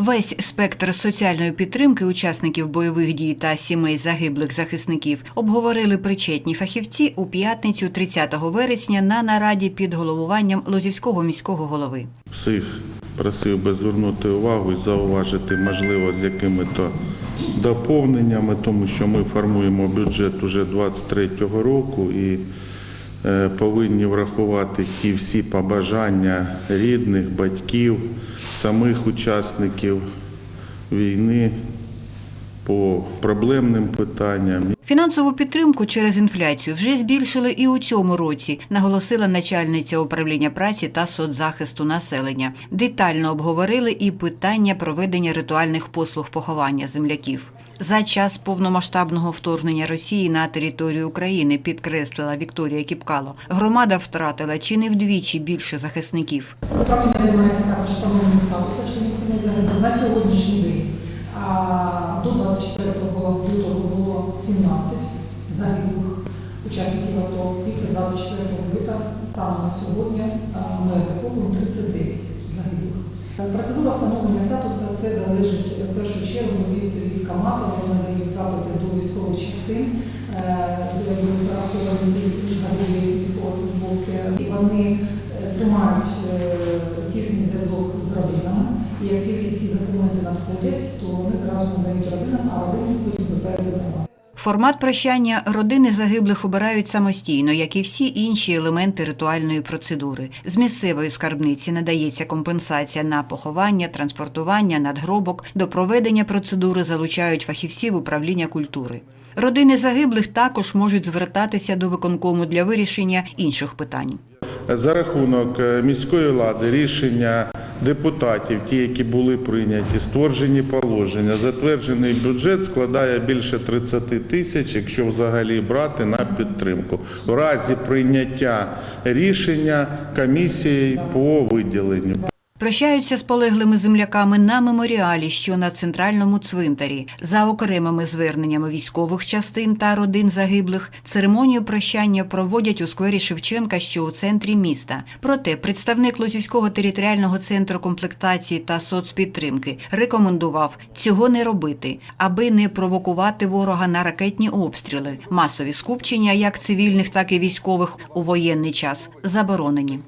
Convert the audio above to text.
Весь спектр соціальної підтримки учасників бойових дій та сімей загиблих захисників обговорили причетні фахівці у п'ятницю 30 вересня на нараді під головуванням Лозівського міського голови. всіх просив би звернути увагу і зауважити, можливо, з якими-то доповненнями, тому що ми формуємо бюджет уже 23-го року і повинні врахувати ті всі побажання рідних, батьків, самих учасників війни по проблемним питанням. Фінансову підтримку через інфляцію вже збільшили і у цьому році, наголосила начальниця управління праці та соцзахисту населення. Детально обговорили і питання проведення ритуальних послуг поховання земляків. За час повномасштабного вторгнення Росії на територію України підкреслила Вікторія Кіпкало. Громада втратила чи не вдвічі більше захисників. Управління займається також встановленням статусу членів сімей загиблих на сьогоднішній день. До 24 лютого було 17 загиблих учасників АТО. Після 24 лютого станом на сьогодні ми рахуємо 39 загиблих. Процедура встановлення статусу все залежить в першу чергу від військкомату. Вони надають запити до військових частин, е, де будуть зараховані ці загиблі військовослужбовці. І вони е, тримають е, тісний зв'язок з родинами. І як тільки ці документи надходять, то вони зразу надають родинам, а родини потім звертаються до нас. Формат прощання родини загиблих обирають самостійно, як і всі інші елементи ритуальної процедури. З місцевої скарбниці надається компенсація на поховання, транспортування, надгробок. До проведення процедури залучають фахівців управління культури. Родини загиблих також можуть звертатися до виконкому для вирішення інших питань. За рахунок е, міської влади рішення депутатів, ті, які були прийняті, створжені положення, затверджений бюджет складає більше 30 тисяч, якщо взагалі брати на підтримку. В разі прийняття рішення комісії по виділенню. Прощаються з полеглими земляками на меморіалі, що на центральному цвинтарі. За окремими зверненнями військових частин та родин загиблих, церемонію прощання проводять у сквері Шевченка, що у центрі міста. Проте представник Лозівського територіального центру комплектації та соцпідтримки рекомендував цього не робити, аби не провокувати ворога на ракетні обстріли. Масові скупчення, як цивільних, так і військових, у воєнний час заборонені.